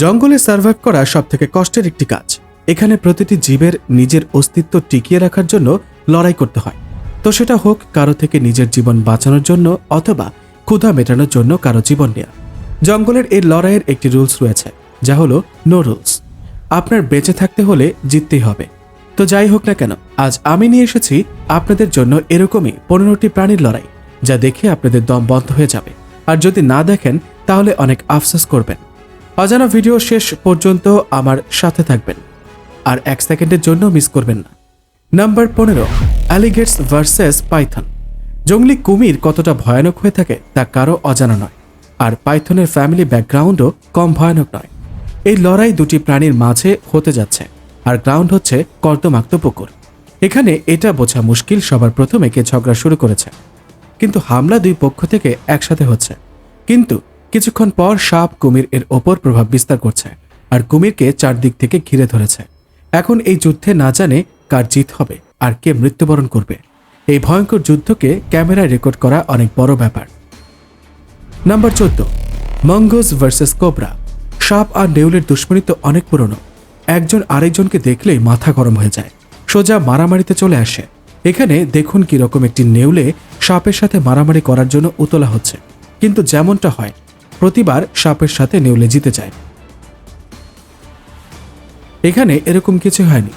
জঙ্গলে সার্ভাইভ করা সব থেকে কষ্টের একটি কাজ। এখানে প্রতিটি জীবের নিজের অস্তিত্ব টিকিয়ে রাখার জন্য লড়াই করতে হয়। তো সেটা হোক কারও থেকে নিজের জীবন বাঁচানোর জন্য অথবা ক্ষুধা মেটানোর জন্য কারও জীবন নেওয়া জঙ্গলের এই লড়াইয়ের একটি রুলস রয়েছে, যা হলো নো রুলস। আপনার বেঁচে থাকতে হলে জিততেই হবে। তো যাই হোক না কেন, আজ আমি নিয়ে এসেছি আপনাদের জন্য এরকমই পনেরোটি প্রাণীর লড়াই, যা দেখে আপনাদের দম বন্ধ হয়ে যাবে। আর যদি না দেখেন, তাহলে অনেক আফসোস করবেন। অজানা ভিডিও শেষ পর্যন্ত আমার সাথে থাকবেন। আর এক সেকেন্ডের জন্য মিস করবেন না। নাম্বার পনেরো, অ্যালিগেটস ভার্সেস পাইথন। জঙ্গলি কুমির কতটা ভয়ানক হয়ে থাকে তা কারও অজানা নয়। আর পাইথনের ফ্যামিলি ব্যাকগ্রাউন্ডও কম ভয়ানক নয়। এই লড়াই দুটি প্রাণীর মাঝে হতে যাচ্ছে, আর গ্রাউন্ড হচ্ছে কর্দমাক্ত পুকুর। এখানে এটা বোঝা মুশকিল সবার প্রথমে কে ঝগড়া শুরু করেছে। কিন্তু হামলা দুই পক্ষ থেকে একসাথে হচ্ছে। কিন্তু কিছুক্ষণ পর সাপ কুমির এর ওপর প্রভাব বিস্তার করছে আর কুমিরকে চারদিক থেকে ঘিরে ধরেছে। এখন এই যুদ্ধে না জানে কার জিত হবে আর কে মৃত্যুবরণ করবে। এই ভয়ঙ্কর যুদ্ধকে ক্যামেরায় রেকর্ড করা অনেক বড় ব্যাপার। নাম্বার চোদ্দ, মঙ্গোজ ভার্সেস কোবরা। সাপ আর নেউলের দুশ্মনী তো অনেক পুরনো। একজন আরেকজনকে দেখলেই মাথা গরম হয়ে যায়। সোজা মারামারিতে চলে আসে। এখানে দেখুন কীরকম একটি নেউলে সাপের সাথে মারামারি করার জন্য উতলা হচ্ছে। কিন্তু যেমনটা হয় প্রতিবার সাপের সাথে নেউলে জিতে যায়। এখানে এরকম কিছু হয়নি।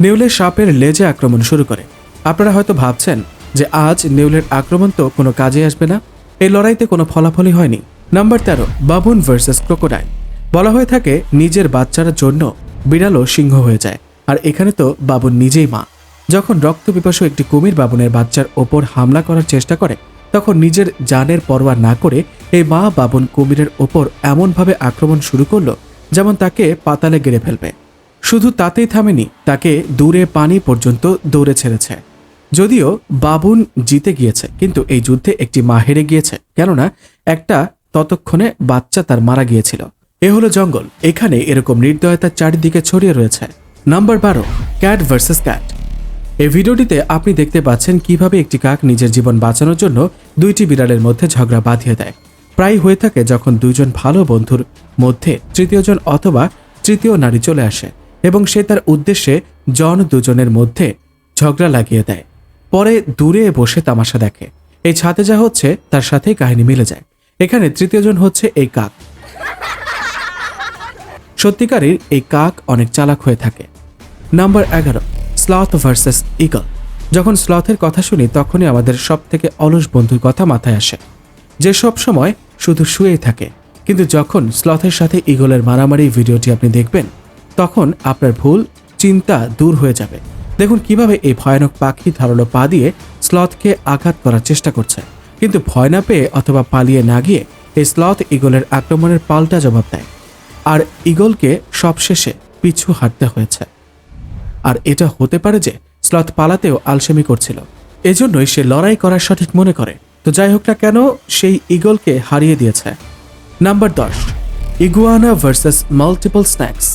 নেউলের সাপের লেজে আক্রমণ শুরু করে। আপনারা হয়তো ভাবছেন যে আজ নেউলের আক্রমণ তো কোনো কাজে আসবে না। এই লড়াইতে কোনো ফলাফলই হয়নি। নাম্বার তেরো, বাবুন ভার্সেস ক্রোকোডাইল। বলা হয়ে থাকে, নিজের বাচ্চার জন্য বিড়ালও সিংহ হয়ে যায়। আর এখানে তো বাবুন নিজেই মা। যখন রক্ত পিপাসু একটি কুমির বাবুনের বাচ্চার ওপর হামলা করার চেষ্টা করে তখন নিজের জানের পরোয়া না করে এই মা বাবুন কুমিরের ওপর এমনভাবে আক্রমণ শুরু করল যেমন তাকে পাতালে গেড়ে ফেলবে। শুধু তাতেই থামেনি, তাকে দূরে পানি পর্যন্ত দৌড়ে ছেড়েছে। যদিও বাবুন জিতে গিয়েছে, কিন্তু এই যুদ্ধে একটি মা হেরে গিয়েছে। কেননা একটা ততক্ষণে বাচ্চা তার মারা গিয়েছিল। এ হলো জঙ্গল। এখানে এরকম নির্দয়তার চারিদিকে ছড়িয়ে রয়েছে। নাম্বার বারো, ক্যাট ভার্সেস ক্যাট। এই ভিডিওটিতে আপনি দেখতে পাচ্ছেন কীভাবে একটি কাক নিজের জীবন বাঁচানোর জন্য দুইটি বিড়ালের মধ্যে ঝগড়া বাঁধিয়ে দেয়। প্রায় হয়ে থাকে যখন দুইজন ভালো বন্ধুর মধ্যে তৃতীয়জন অথবা তৃতীয় নারী চলে আসে এবং সে তার উদ্দেশ্যে জন দুজনের মধ্যে ঝগড়া লাগিয়ে দেয়। পরে দূরে বসে তামাশা দেখে। এই ছাতে যা হচ্ছে তার সাথেই কাহিনী মিলে যায়। এখানে তৃতীয়জন হচ্ছে এই কাক। সত্যিকারের এই কাক অনেক চালাক হয়ে থাকে। নাম্বার এগারো। Sloth versus eagle. যখন স্লথের কথা শুনি, তখনই আমাদের সব থেকে অলস বন্ধুর কথা মাথায় আসে। যে সব সময় শুধু শুয়েই থাকে। কিন্তু যখন স্লথের সাথে ইগলের মারামারি ভিডিওটি আপনি দেখবেন, তখন আপনার ভুল, চিন্তা দূর হয়ে যাবে। দেখুন কীভাবে এই ভয়ানক পাখি ধারালো পা দিয়ে স্লথকে আঘাত করার চেষ্টা করছে। কিন্তু ভয় না পেয়ে অথবা পালিয়ে না গিয়ে এই স্লথ ইগলের আক্রমণের পাল্টা জবাব দেয়। আর ইগলকে সবশেষে পিছু হাঁটতে হয়েছে। আর এটা হতে পারে যে স্লথ পালাতেও আলসেমি করছিল। এজন্যই সে লড়াই করার সঠিক মনে করে। তো যাই হোক না কেন, সেই ইগলকে হারিয়ে দিয়েছে। নাম্বার দশ, ইগুয়ানা ভার্সেস মাল্টিপল স্ন্যাক্স।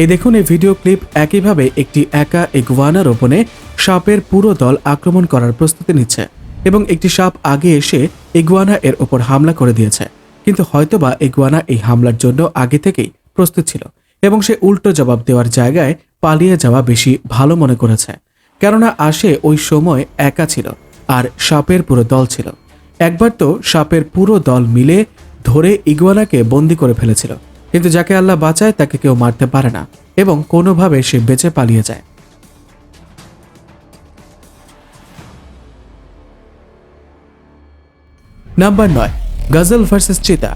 এই দেখুন, এই ভিডিও ক্লিপ একইভাবে একটি একা ইগুয়ানার রোপণে সাপের পুরো দল আক্রমণ করার প্রস্তুতি নিচ্ছে এবং একটি সাপ আগে এসে ইগুয়ানা এর ওপর হামলা করে দিয়েছে। কিন্তু হয়তোবা ইগুয়ানা এই হামলার জন্য আগে থেকেই প্রস্তুত ছিল এবং সে উল্টো জবাব দেওয়ার জায়গায় পালিয়ে যাওয়া বেশি ভালো মনে করেছে, কেননা আসে ওই সময় একা ছিল আর সাপের পুরো দল ছিল। একবার তো সাপের পুরো দল মিলে ধরে ইগুয়ানাকে বন্দি করে ফেলেছিল, কিন্তু যাকে আল্লাহ বাঁচায় তাকে কেউ মারতে পারে না এবং কোনোভাবে সে বেঁচে পালিয়ে যায়। নাম্বার নয়, গজল ভার্সেস চিতা।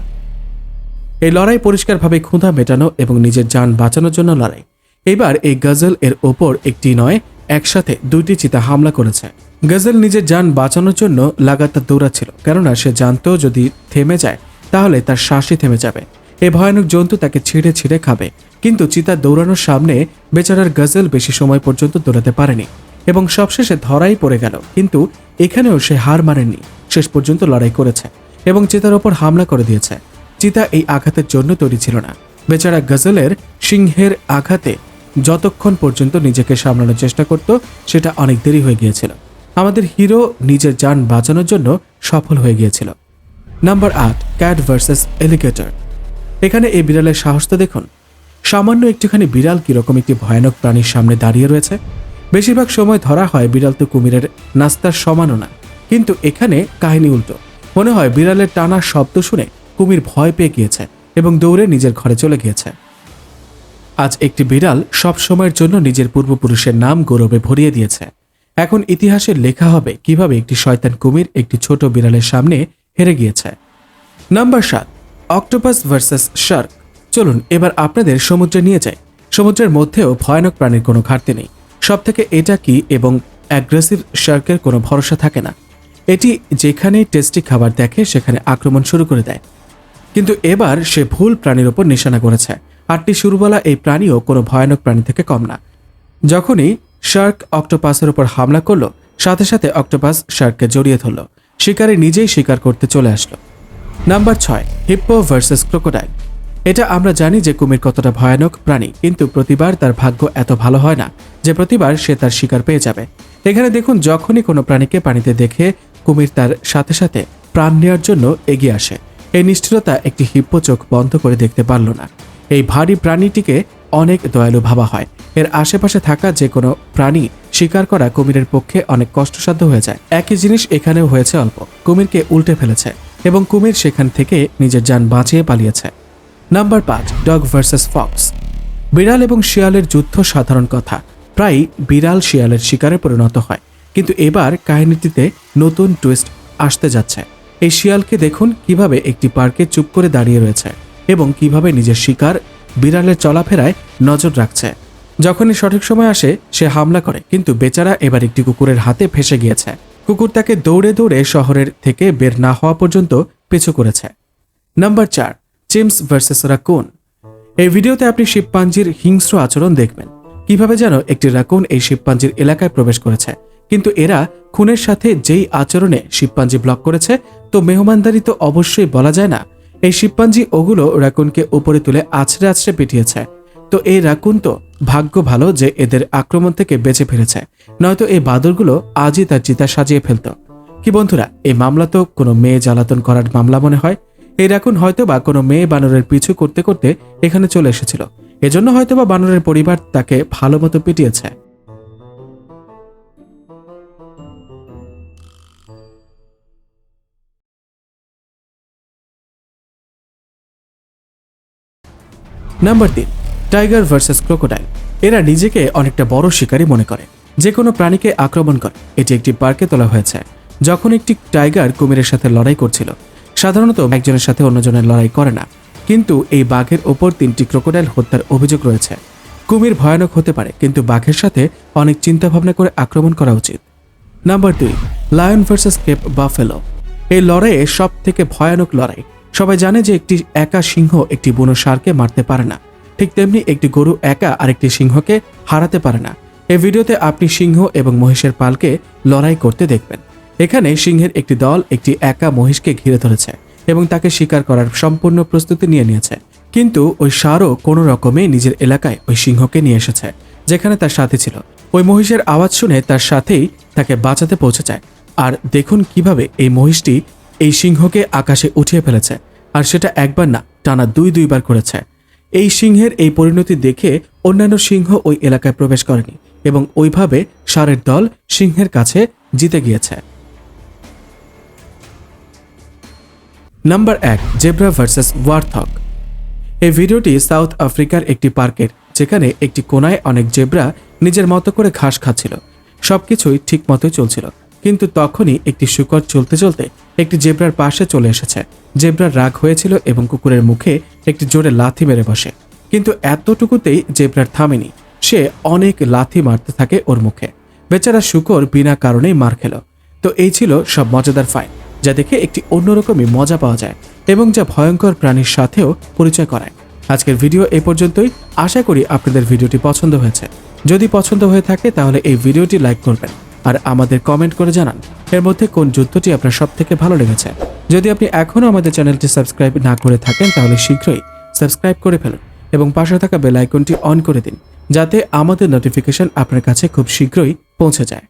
এই লড়াই পরিষ্কারভাবে ক্ষুধা মেটানো এবং নিজের যান বাঁচানোর জন্য লড়াই। এবার এই গজল এর ওপর একটি নয়, একসাথে দুইটি চিতা হামলা করেছে। গজল নিজের যান বাঁচানোর জন্য লাগাতার দৌড়াচ্ছিল, কেননা সে জানতো যদি থেমে যায়, তাহলে তার শ্বাসই থেমে যাবে। এই ভয়ানক জন্তু তাকে ছিঁড়ে ছিঁড়ে খাবে, কিন্তু চিতা দৌড়ানোর সামনে বেচারার গজল বেশি সময় পর্যন্ত দৌড়াতে পারেনি এবং সবশেষে ধরাই পড়ে গেল, কিন্তু এখানেও সে হার মারেনি শেষ পর্যন্ত লড়াই করেছে এবং চিতার ওপর হামলা করে দিয়েছে। চিতা এই আঘাতের জন্য তৈরি ছিল না। বেচারা গজলের সিংহের আঘাতে যতক্ষণ পর্যন্ত নিজেকে সামলানোর চেষ্টা করত, সেটা অনেক দেরি হয়ে গিয়েছিল। আমাদের হিরো নিজের যান বাঁচানোর জন্য সফল হয়ে গিয়েছিল। নাম্বার আট, ক্যাট ভার্সেস এলিগেটর। এখানে এই বিড়ালের সাহস তো দেখুন। সামান্য একটুখানি বিড়াল কীরকম একটি ভয়ানক প্রাণীর সামনে দাঁড়িয়ে রয়েছে। বেশিরভাগ সময় ধরা হয় বিড়াল তো কুমিরের নাস্তার সমানও না। কিন্তু এখানে কাহিনী উল্টো। মনে হয় বিড়ালের টানা শব্দ শুনে কুমির ভয় পেয়ে গিয়েছে এবং দৌড়ে নিজের ঘরে চলে গিয়েছে। আজ একটি বিড়াল সব সময়ের জন্য নিজের পূর্বপুরুষের নাম গৌরবে ভরিয়ে দিয়েছে। এখন ইতিহাসে লেখা হবে কীভাবে একটি শয়তান কুমির একটি ছোট বিড়ালের সামনে হেরে গিয়েছে। নাম্বার সাত, অক্টোপাস ভার্সেস শার্ক। চলুন, এবার আপনাদের সমুদ্রে নিয়ে যাই। সমুদ্রের মধ্যেও ভয়ানক প্রাণীর কোনো ঘাটতি নেই। সব থেকে এটা কি এবং অ্যাগ্রেসিভ শার্কের কোনো ভরসা থাকে না? এটি যেখানে টেস্টি খাবার দেখে সেখানে আক্রমণ শুরু করে দেয়। কিন্তু এবার সে ভুল প্রাণীর ওপর নিশানা করেছে। আটটি শুরুবলা এই প্রাণীও কোনো ভয়ানক প্রাণী থেকে কম না। যখনই শার্ক অক্টোপাসের উপর হামলা করল, সাথে সাথে অক্টোপাস শার্ককে জড়িয়ে ধরল, শিকারে নিজেই শিকার করতে চলে আসলো। নাম্বার ছয়, হিপ্পো ভার্সেস ক্রোকোডাইল। এটা আমরা জানি যে কুমির কতটা ভয়ানক প্রাণী, কিন্তু প্রতিবার তার ভাগ্য এত ভালো হয় না যে প্রতিবার সে তার শিকার পেয়ে যাবে। এখানে দেখুন, যখনই কোনো প্রাণীকে পানিতে দেখে কুমির তার সাথে সাথে প্রাণ নেওয়ার জন্য এগিয়ে আসে, এই নিষ্ঠুরতা একটি হিপ্পো চোখ বন্ধ করে দেখতে পারল না। এই ভারী প্রাণীটিকে অনেক দয়ালু ভাবা হয়। এর আশেপাশে থাকা যে কোনো প্রাণী শিকার করা কুমিরের পক্ষে অনেক কষ্টসাধ্য হয়ে যায়। একই জিনিস এখানেও হয়েছে অল্প। কুমিরকে উল্টে ফেলেছে এবং কুমির সেখান থেকে নিজের যান বাঁচিয়ে পালিয়েছে। নাম্বার পাঁচ, ডগ ভার্সেস ফক্স। বিড়াল এবং শিয়ালের যুদ্ধ সাধারণ কথা। প্রায় বিড়াল শিয়ালের শিকারে পরিণত হয়। কিন্তু এবার কাহিনীটিতে নতুন টুইস্ট আসতে যাচ্ছে। এই শিয়ালকে দেখুন কীভাবে একটি পার্কে চুপ করে দাঁড়িয়ে রয়েছে। এবং কীভাবে নিজের শিকার বিড়ালের চলাফেরায় নজর রাখছে। যখনই সঠিক সময় আসে, সে হামলা করে, কিন্তু বেচারা এবার একটি কুকুরের হাতে ফেসে গিয়েছে। কুকুর তাকে দৌড়ে দৌড়ে শহরের থেকে বের না হওয়া পর্যন্ত পিছু করেছে। নাম্বার চার, চিমস ভার্সেস রাকুন। এই ভিডিওতে আপনি শিবপাঞ্জির হিংস্র আচরণ দেখবেন, কীভাবে যেন একটি রাকুন এই শিবপাঞ্জির এলাকায় প্রবেশ করেছে। কিন্তু এরা খুনের সাথে যেই আচরণে শিবপাঞ্জি ব্লক করেছে, তো মেহমানদারি তো অবশ্যই বলা যায় না এই শিবপাঞ্জি ওগুলো রাকুনকে উপরে তুলে আছড়ে আছড়ে পিটিয়েছে। তো এই রাকুন তো ভাগ্য ভালো যে এদের আক্রমণ থেকে বেঁচে ফিরেছে। নয়তো এই বাদরগুলো আজই তার চিতা সাজিয়ে ফেলতো। কি বন্ধুরা, এই মামলা তো কোনো মেয়ে জ্বালাতন করার মামলা মনে হয়? এই রাকুন হয়তো বা কোনো মেয়ে বানরের পিছু করতে করতে এখানে চলে এসেছিল। এজন্য হয়তো বা বানরের পরিবার তাকে ভালো মতো পিটিয়েছে। নাম্বার তিন, টাইগার ভার্সেস ক্রোকোডাইল। এরা নিজেকে অনেকটা বড় শিকারী মনে করে। যে কোনো প্রাণীকে আক্রমণ করে। এটি একটি পার্কে তোলা হয়েছে, যখন একটি টাইগার কুমিরের সাথে লড়াই করছিল। সাধারণত একজনের সাথে অন্যজনের লড়াই করে না। কিন্তু এই বাঘের ওপর তিনটি ক্রোকোডাইল হত্যার অভিযোগ রয়েছে। কুমির ভয়ানক হতে পারে, কিন্তু বাঘের সাথে অনেক চিন্তা ভাবনা করে আক্রমণ করা উচিত। নাম্বার দুই, লায়ন ভার্সেস কেপ বাফেলো। এই লড়াইয়ে সব থেকে ভয়ানক লড়াই সবাই জানে যে একটি একা সিংহ একটি বুনো ষাঁড়কে মারতে পারে না। ঠিক তেমনি একটি গরু একা আরেকটি সিংহকে হারাতে পারে না। এই ভিডিওতে আপনি সিংহ এবং মহিষের পালকে লড়াই করতে দেখবেন। এখানে সিংহের একটি দল একটি একা মহিষকে ঘিরে ধরেছে এবং তাকে শিকার করার সম্পূর্ণ প্রস্তুতি নিয়ে নিয়েছে। কিন্তু ওই ষাঁড়ও কোনো রকমে নিজের এলাকায় ওই সিংহকে নিয়ে এসেছে, যেখানে তার সাথে ছিল। ওই মহিষের আওয়াজ শুনে তার সাথেই তাকে বাঁচাতে পৌঁছে যায় আর দেখুন কীভাবে এই মহিষটি এই সিংহকে আকাশে উঠিয়ে ফেলেছে, আর সেটা একবার না, টানা দুই দুইবার করেছে। এই সিংহের এই পরিণতি দেখে অন্যান্য সিংহ ওই এলাকায় প্রবেশ করেনি এবং ওইভাবে ষাঁড়ের দল সিংহের কাছে জিতে গিয়েছে। নাম্বার এক, জেব্রা ভার্সেস ওয়ার্থক। এই ভিডিওটি সাউথ আফ্রিকার একটি পার্কের, যেখানে একটি কোনায় অনেক জেব্রা নিজের মতো করে ঘাস খাচ্ছিল। সবকিছুই ঠিক মতোই চলছিল। কিন্তু তখনই একটি শুকর চলতে চলতে একটি জেব্রার পাশে চলে এসেছে। জেব্রার রাগ হয়েছিল এবং কুকুরের মুখে একটি জোরে লাথি মেরে বসে। কিন্তু এতটুকুতেই জেব্রার থামেনি। সে অনেক লাথি মারতে থাকে ওর মুখে। বেচারা শুকর বিনা কারণেই মার খেল। তো এই ছিল সব মজাদার ফাইন, যা দেখে একটি অন্যরকমই মজা পাওয়া যায় এবং যা ভয়ঙ্কর প্রাণীর সাথেও পরিচয় করায়। আজকের ভিডিও এ পর্যন্তই। আশা করি আপনাদের ভিডিওটি পছন্দ হয়েছে। যদি পছন্দ হয়ে থাকে তাহলে এই ভিডিওটি লাইক করবেন। আর আমাদের কমেন্ট করে জানান, এর মধ্যে কোন যুদ্ধটি আপনার সব থেকে ভালো লেগেছে? যদি আপনি এখনও আমাদের চ্যানেলটি সাবস্ক্রাইব না করে থাকেন, তাহলে শীঘ্রই সাবস্ক্রাইব করে ফেলুন এবং পাশে থাকা বেল আইকনটি অন করে দিন, যাতে আমাদের নোটিফিকেশন আপনার কাছে খুব শীঘ্রই পৌঁছে যায়।